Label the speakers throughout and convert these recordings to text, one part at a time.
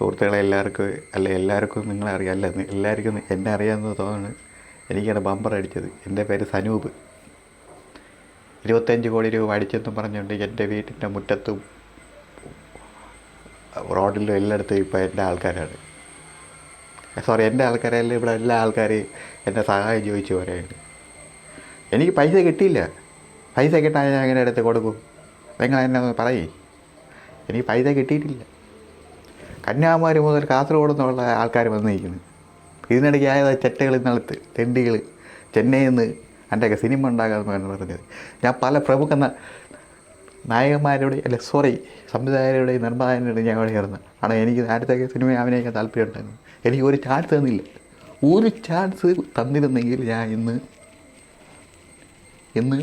Speaker 1: സുഹൃത്തുക്കളെ എല്ലാവർക്കും അല്ല എല്ലാവർക്കും നിങ്ങളെ അറിയാമല്ല എല്ലാവർക്കും എന്നെ അറിയാമെന്ന് തോന്നുന്നു. എനിക്കാണ് ബമ്പർ അടിച്ചത്. എന്റെ പേര് സനൂപ്. ഇരുപത്തഞ്ച് കോടി രൂപ അടിച്ചെന്ന് പറഞ്ഞുകൊണ്ട് എന്റെ വീട്ടിന്റെ മുറ്റത്തും റോഡിലും എല്ലായിടത്തും ഇപ്പോൾ എന്റെ ആൾക്കാരാണ്. സോറി എന്റെ ആൾക്കാരെല്ലാം ഇവിടെ എല്ലാ ആൾക്കാരെയും എന്നെ സഹായം ചോദിച്ചു പറയുന്നത്. എനിക്ക് പൈസ കിട്ടിയില്ല. പൈസ കിട്ടാൻ ഞാൻ എങ്ങനെ എടുത്ത് കൊടുക്കും? നിങ്ങൾ എന്നെ ഒന്ന് പറയേ. എനിക്ക് പൈസ കിട്ടിയിട്ടില്ല. കന്യാകുമാരി മുതൽ കാസർഗോഡ് നിന്നുള്ള ആൾക്കാർ വന്നിരിക്കുന്നു ഇതിനിടയ്ക്ക് ആയത് ചെറ്റകൾ ഇന്നലത്ത് തെണ്ടികൾ ചെന്നൈയിൽ നിന്ന് എന്റെയൊക്കെ സിനിമ ഉണ്ടാകാമെന്ന് പറഞ്ഞത്. ഞാൻ പല പ്രമുഖ നായകന്മാരുടെ അല്ല സോറി സംവിധായകരുടെ നിർമ്മാതാവിനോട് ഞാൻ അവിടെ ചേർന്ന്. ആണ് എനിക്ക് നേരത്തെ സിനിമ അഭിനയിക്കാൻ താല്പര്യം ഉണ്ടായിരുന്നു എനിക്ക് ഒരു ചാൻസ് തന്നില്ല. ഒരു ചാൻസ് തന്നിരുന്നെങ്കിൽ ഞാൻ ഇന്ന് ഇന്ന്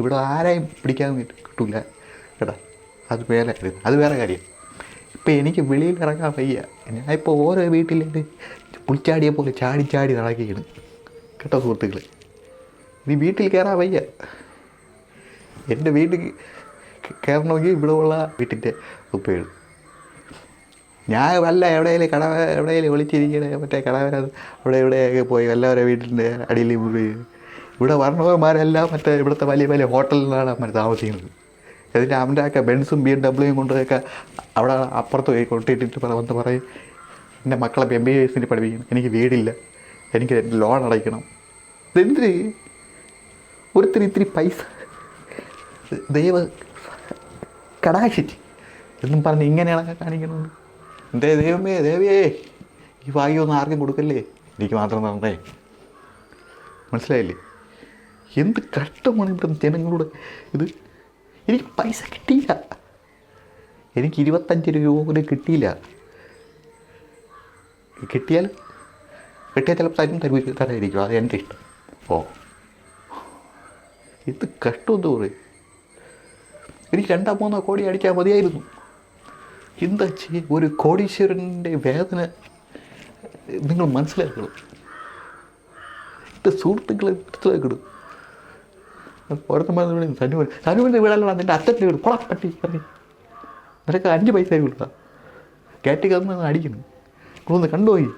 Speaker 1: ഇവിടെ ആരെയും പിടിക്കാൻ കിട്ടില്ല കേട്ടാ അത് വേറെ കാര്യം. അത് വേറെ കാര്യം. ഇപ്പം എനിക്ക് വെളിയിൽ ഇറങ്ങാൻ വയ്യ. ഞാൻ ഇപ്പോൾ ഓരോ വീട്ടിലേക്ക് പുളിച്ചാടിയെ പോലെ ചാടി ചാടി നടക്കുകയാണ്. കേട്ടോ സുഹൃത്തുക്കൾ നീ വീട്ടിൽ കയറാൻ വയ്യ. എന്റെ വീട്ടിൽ കയറണമെങ്കിൽ ഇവിടെ ഉള്ള വീട്ടിന്റെ ഉപ്പയാണ് ഞാൻ വല്ല എവിടെയെങ്കിലും കട എവിടെയെങ്കിലും ഒളിച്ചിരിക്കണേ മറ്റേ കടവര അവിടെ ഇവിടെയൊക്കെ പോയി വല്ലവരെ വീട്ടിന്റെ അടിയിൽ ഇവിടെ വരണവന്മാരെല്ലാം മറ്റേ ഇവിടുത്തെ വലിയ വലിയ ഹോട്ടലിലാണ് അവർ താമസിക്കുന്നത്. എന്നിട്ട് അവന്റെ ഒക്കെ ബെൻസും ബി എം ഡബ്ല്യൂയും കൊണ്ടൊക്കെ അവിടെ അപ്പുറത്ത് പോയി കൊണ്ടിട്ടിട്ട് പറ- വന്ന് പറയും എന്റെ മക്കളെ എം ബി എസിന് പഠിപ്പിക്കണം. എനിക്ക് വീടില്ല. എനിക്ക് ലോൺ അടയ്ക്കണം. ഇതെന്തിന് ഒരുത്തിന് ഇത്തിരി പൈസ. ദൈവ കടാക്ഷിറ്റി എന്നും പറഞ്ഞ് ഇങ്ങനെയാണ് കാണിക്കുന്നത്. എന്റെ ദൈവമേ ദേവിയേ ഈ ഭാഗ്യമൊന്നും ആർക്കും കൊടുക്കല്ലേ? എനിക്ക് മാത്രം തന്നേ. മനസ്സിലായില്ലേ? എന്ത് കഷ്ടമാണ് ഇവിടെ ജനങ്ങളോട് ഇത്. എനിക്ക് പൈസ കിട്ടിയില്ല. എനിക്ക് ഇരുപത്തഞ്ച് രൂപ പോലും കിട്ടിയില്ല. കിട്ടിയാൽ കിട്ടിയാൽ ചിലപ്പോൾ തരും തരും തരായിരിക്കും അത് എന്റെ ഇഷ്ടം. ഓ. ഇത് കഷ്ടം തോറി. എനിക്ക് രണ്ടോ മൂന്നോ കോടി അടിച്ചാൽ മതിയായിരുന്നു. എന്താ ചെയ്യ? ഒരു കോടീശ്വരന്റെ വേദന നിങ്ങൾ മനസ്സിലാക്കണം. എന്റെ സുഹൃത്തുക്കളെ മനസ്സിലാക്കണം ഓരോരുത്തന്മാർ വിളി സനുവൻ സനുവിന്റെ വീടല്ല നിന്റെ അച്ഛന്റെ വീട് കൊള പറ്റി പറഞ്ഞു നിനക്ക് അഞ്ച് പൈസ വീടാ കയറ്റി കന്ന് അടിക്കുന്നു. നിങ്ങളൊന്ന് കണ്ടുപോയി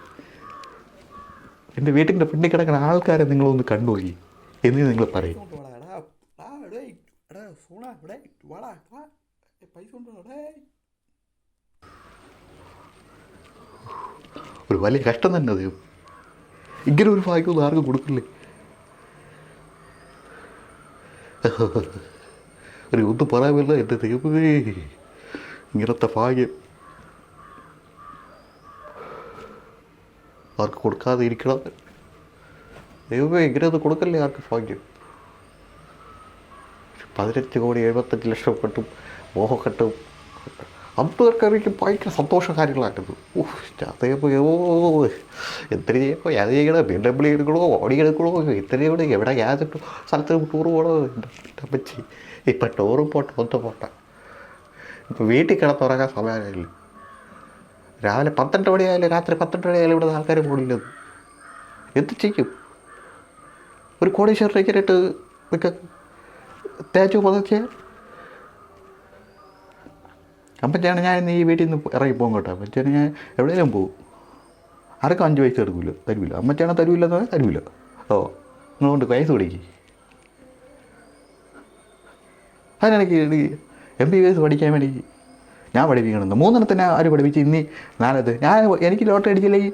Speaker 1: എന്റെ വീട്ടിന്റെ പിന്നിൽ കിടക്കുന്ന ആൾക്കാരെ നിങ്ങളൊന്ന് കണ്ടുപോയി എന്ന് നിങ്ങൾ പറയും. ഒരു വലിയ കഷ്ടം തന്നെ അത്. ഇങ്ങനെ ഒരു ഭാഗ്യമൊന്നും ആർക്കും കൊടുക്കില്ലേ? ഒരു ഒന്നും പറയാമല്ല എന്റെ ദൈവമേ. ഇങ്ങനത്തെ ഭാഗ്യം ആർക്ക് കൊടുക്കാതെ ഇരിക്കണം ദൈവമേ ഇങ്ങനെയൊന്നും കൊടുക്കല്ലേ ആർക്ക് ഭാഗ്യം? പതിനഞ്ച് കോടി എഴുപത്തഞ്ച് ലക്ഷം കെട്ടും മോഹക്കെട്ടും അമ്പതർക്കറിയിക്കും ഭയങ്കര സന്തോഷകാര്യങ്ങളായിരുന്നു ഓഹ് അതേപോലെ ഓ എന്തിനു ചെയ്യുമ്പോൾ അത് ചെയ്യണോ ബി ഡബ്ല്യൂ എടുക്കണോ ഓടി എടുക്കണോ ഇത്ര ഇവിടെ എവിടെ യാതൊരു സ്ഥലത്ത് ടൂർ പോകണോ പറ്റി. ഇപ്പം ടൂറും പോട്ടെ ഒന്നും പോട്ടെ. ഇപ്പം വീട്ടിൽ കിടന്നുറങ്ങാൻ സമയമായില്ല? രാവിലെ പന്ത്രണ്ട് മണിയായാലും രാത്രി പന്ത്രണ്ട് മണിയായാലും ഇവിടെ ആൾക്കാർ കൂടില്ലെന്ന് എന്ത് ചെയ്യും? ഒരു കോടീശ്വരത്തേക്കിട്ട് നിൽക്കുക തേച്ചു പതച്ച് അപ്പച്ചാണ് ഞാൻ ഇന്ന് ഈ വീട്ടിൽ നിന്ന് ഇറങ്ങി പോകും കേട്ടോ. അപ്പച്ചാണ് ഞാൻ എവിടെയെങ്കിലും പോകും ആർക്കും അഞ്ച് പൈസ എടുക്കില്ല തരുവില്ല അമ്മച്ചാണ് തരൂല എന്ന് പറഞ്ഞാൽ തരുവില്ല ഓ നിങ്ങളുകൊണ്ട് പൈസ പിടിക്ക് അതിനിടയ്ക്ക് എം ബി ബി എസ് പഠിക്കാൻ വേണ്ടി ഞാൻ പഠിപ്പിക്കണമെന്ന് മൂന്നെണ്ണത്തിന് ആര് പഠിപ്പിച്ച് ഇനി നാലത്? ഞാൻ എനിക്ക് ലോട്ടറി അടിച്ചില്ലെങ്കിൽ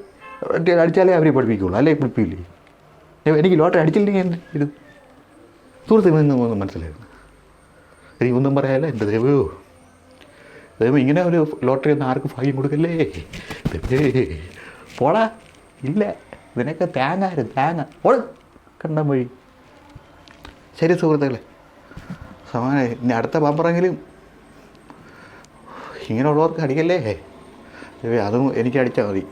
Speaker 1: അടിച്ചാലേ അവരെ പഠിപ്പിക്കുള്ളൂ. അല്ലേ പഠിപ്പിക്കില്ലേ എനിക്ക് ലോട്ടറി അടിച്ചില്ലെങ്കിൽ ഇത്? സുഹൃത്തുക്കളിൽ നിന്ന് മനസ്സിലായിരുന്നു എനിക്ക് ഒന്നും പറയാല്ല എന്റെ ദൈവമോ. ദൈവം ഇങ്ങനെ ഒരു ലോട്ടറി ഒന്നും ആർക്കും ഭാഗ്യം കൊടുക്കല്ലേ? പോടാ. ഇല്ല നിനക്ക് തേങ്ങാരും തേങ്ങ. ഓട് കണ്ടം വഴി ശരി സുഹൃത്തുക്കളെ സമാന ഇനി അടുത്ത പാമ്പറെങ്കിലും ഇങ്ങനെയുള്ളവർക്ക് അടിക്കല്ലേ? അതും എനിക്ക് അടിച്ചാൽ മതി.